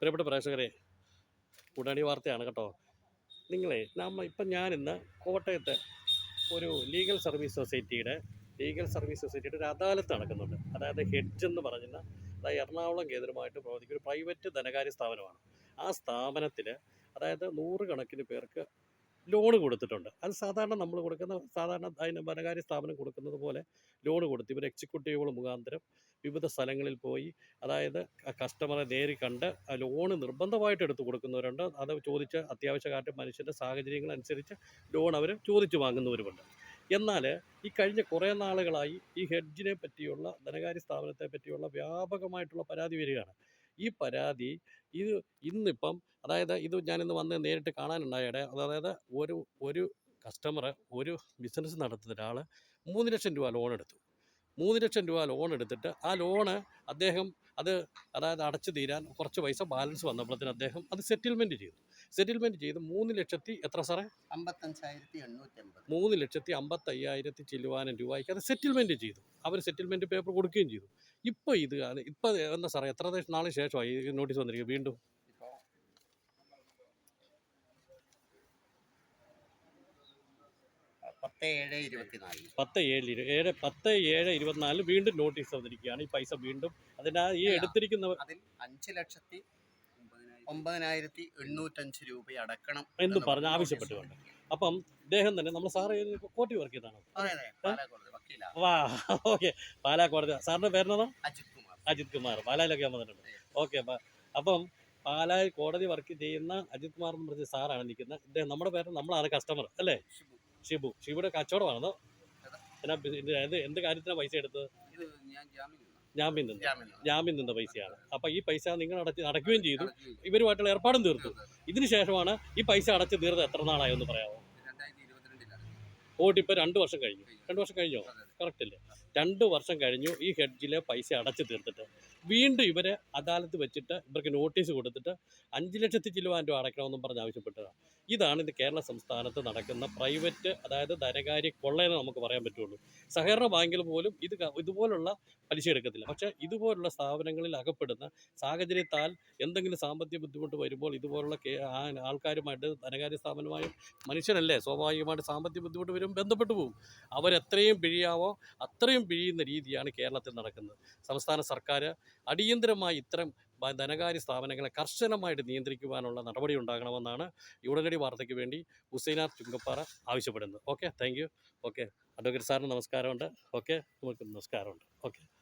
പ്രിയപ്പെട്ട പ്രേക്ഷകരെ ഉടനടി വാർത്തയാണ് കേട്ടോ. നിങ്ങളെ നമ്മൾ ഇപ്പം ഞാനിന്ന് കോട്ടയത്തെ ഒരു ലീഗൽ സർവീസ് സൊസൈറ്റിയുടെ ലീഗൽ സർവീസ് സൊസൈറ്റിയുടെ ഒരു അദാലത്ത് നടക്കുന്നുണ്ട്. അതായത് ഹെഡ്ജ് എന്ന് പറഞ്ഞാൽ അതായത് എറണാകുളം കേന്ദ്രമായിട്ട് പ്രവർത്തിക്കുന്ന ഒരു പ്രൈവറ്റ് ധനകാര്യ സ്ഥാപനമാണ്. ആ സ്ഥാപനത്തിൽ അതായത് നൂറുകണക്കിന് പേർക്ക് ലോൺ കൊടുത്തിട്ടുണ്ട്. അത് സാധാരണ നമ്മൾ കൊടുക്കുന്ന സാധാരണ ധനകാര്യ സ്ഥാപനം കൊടുക്കുന്നത് പോലെ ലോൺ കൊടുത്ത് ഇവർ എക്സിക്യൂട്ടീവുകൾ മുഖാന്തരം വിവിധ സ്ഥലങ്ങളിൽ പോയി അതായത് കസ്റ്റമറെ നേരി കണ്ട് ലോണ് നിർബന്ധമായിട്ട് എടുത്തു കൊടുക്കുന്നവരുണ്ട്. അത് ചോദിച്ച് അത്യാവശ്യ കാര്യം മനുഷ്യന്റെ സാഹചര്യങ്ങൾ അനുസരിച്ച് ലോൺ അവർ ചോദിച്ചു വാങ്ങുന്നവരുമുണ്ട്. എന്നാൽ ഈ കഴിഞ്ഞ കുറേ നാളുകളായി ഈ ഹെഡ്ജിനെ പറ്റിയുള്ള ധനകാര്യ സ്ഥാപനത്തെ പറ്റിയുള്ള വ്യാപകമായിട്ടുള്ള പരാതി വരികയാണ്. ഈ പരാതി ഇത് ഇന്നിപ്പം അതായത് ഇത് ഞാനിന്ന് വന്ന് നേരിട്ട് കാണാനുണ്ടായടെ അതായത് ഒരു ഒരു കസ്റ്റമർ ഒരു ബിസിനസ് നടത്തുന്ന ഒരാൾ മൂന്ന് ലക്ഷം രൂപ ലോൺ എടുത്തു. മൂന്ന് ലക്ഷം രൂപ ലോൺ എടുത്തിട്ട് ആ ലോണ് അദ്ദേഹം അത് അതായത് അടച്ചു തീരാൻ കുറച്ച് പൈസ ബാലൻസ് വന്നപ്പോഴത്തേന് അദ്ദേഹം അത് സെറ്റിൽമെന്റ് ചെയ്തു. സെറ്റിൽമെന്റ് ചെയ്ത് മൂന്ന് ലക്ഷത്തി എത്ര സാറേ അമ്പത്തഞ്ചായിരത്തി എണ്ണൂറ്റി അമ്പത് മൂന്ന് ലക്ഷത്തി അമ്പത്തയ്യായിരത്തി ചില്ലുവാനം രൂപയ്ക്ക് അത് സെറ്റിൽമെന്റ് ചെയ്തു. അവർ സെറ്റിൽമെന്റ് പേപ്പർ കൊടുക്കുകയും ചെയ്തു. ഇപ്പോൾ ഇത് ഇപ്പോൾ എന്താ സാറേ എത്ര നാളിന് ശേഷമായി നോട്ടീസ് വന്നിരിക്കുന്നത് വീണ്ടും? പത്ത് ഏഴ് ഇരുപത്തിനാല്. പത്ത് ഏഴ് ഏഴ് പത്ത് ഏഴ് ഇരുപത്തിനാല് വീണ്ടും നോട്ടീസ് വന്നിരിക്കുകയാണ് ഈ പൈസ വീണ്ടും. അതിനാ ഈ എടുത്തിരിക്കുന്നവർ അതിൽ അഞ്ച് ലക്ഷത്തി ഒമ്പതിനായിരത്തി എണ്ണൂറ്റഞ്ച് രൂപ അടക്കണം എന്ന് പറഞ്ഞ് ആവശ്യപ്പെട്ടുകൊണ്ട്. അപ്പം ഇദ്ദേഹം തന്നെ നമ്മൾ സാറ് കോട്ടി വർക്ക് ചെയ്താണ് വാ ഓക്കെ പാലാ കോടതി സാറിന്റെ പേരെന്നോ അജിത് കുമാർ. അജിത് കുമാർ. പാലായിലൊക്കെ വന്നിട്ടുണ്ട്. ഓക്കെ അപ്പം പാലായിൽ കോടതി വർക്ക് ചെയ്യുന്ന അജിത് കുമാർ എന്ന് പറഞ്ഞ സാറാണ് നിൽക്കുന്നത്. ഇദ്ദേഹം നമ്മുടെ പേര് നമ്മളാണ് കസ്റ്റമർ അല്ലേ? ഷിബു. ഷിബുടെ കച്ചവടമാണോ? എന്നാ ഇത് എന്ത് കാര്യത്തിനാണ് പൈസ എടുത്തത്? ജാമ്യം നിന്നു. ജാമ്യം നിന്ന് പൈസയാണ്. അപ്പൊ ഈ പൈസ നിങ്ങൾ അടച്ച് അടയ്ക്കുകയും ചെയ്തു. ഇവരുമായിട്ടുള്ള ഏർപ്പാടും തീർത്തു. ഇതിനുശേഷമാണ് ശേഷമാണ് ഈ പൈസ അടച്ച് തീർന്നത് എത്ര നാളായി എന്ന് പറയാമോ ഇപ്പോൾ രണ്ട് വർഷം കഴിഞ്ഞു. രണ്ട് വർഷം കഴിഞ്ഞോ. കറക്റ്റ് അല്ലേ? രണ്ട് വർഷം കഴിഞ്ഞു ഈ ഹെഡ്ജിലെ പൈസ അടച്ചു തീർത്തിട്ട്. വീണ്ടും ഇവരെ അദാലത്ത് വെച്ചിട്ട് ഇവർക്ക് നോട്ടീസ് കൊടുത്തിട്ട് അഞ്ച് ലക്ഷത്തി ചിലവാൻ രൂപ അടയ്ക്കണമെന്നും പറഞ്ഞ് ആവശ്യപ്പെട്ടതാണ് ഇതാണ് ഇത് കേരള സംസ്ഥാനത്ത് നടക്കുന്ന പ്രൈവറ്റ് അതായത് ധനകാര്യ കൊള്ളയെന്ന് നമുക്ക് പറയാൻ പറ്റുള്ളൂ. സഹകരണ ബാങ്കിൽ പോലും ഇത് ഇതുപോലുള്ള പലിശ എടുക്കത്തില്ല. പക്ഷേ ഇതുപോലുള്ള സ്ഥാപനങ്ങളിൽ അകപ്പെടുന്ന സാഹചര്യത്താൽ എന്തെങ്കിലും സാമ്പത്തിക ബുദ്ധിമുട്ട് വരുമ്പോൾ ഇതുപോലുള്ള ആൾക്കാരുമായിട്ട് ധനകാര്യ സ്ഥാപനമായും മനുഷ്യനല്ലേ സ്വാഭാവികമായിട്ട് സാമ്പത്തിക ബുദ്ധിമുട്ട് വരും ബന്ധപ്പെട്ടു പോകും. അവരെത്രയും പിഴിയാവോ അത്രയും പിഴിയുന്ന രീതിയാണ് കേരളത്തിൽ നടക്കുന്നത്. സംസ്ഥാന സർക്കാർ അടിയന്തരമായി ഇത്തരം ധനകാര്യ സ്ഥാപനങ്ങളെ കർശനമായിട്ട് നിയന്ത്രിക്കുവാനുള്ള നടപടി ഉണ്ടാകണമെന്നാണ് ഉടനടി വാർത്തയ്ക്ക് വേണ്ടി ഹുസൈനാർ ചുങ്കപ്പാറ ആവശ്യപ്പെടുന്നത്. Okay thank you. Okay advocate സാറിന് നമസ്കാരമുണ്ട്. ഓക്കെ നമുക്ക് നമസ്കാരമുണ്ട്. ഓക്കെ.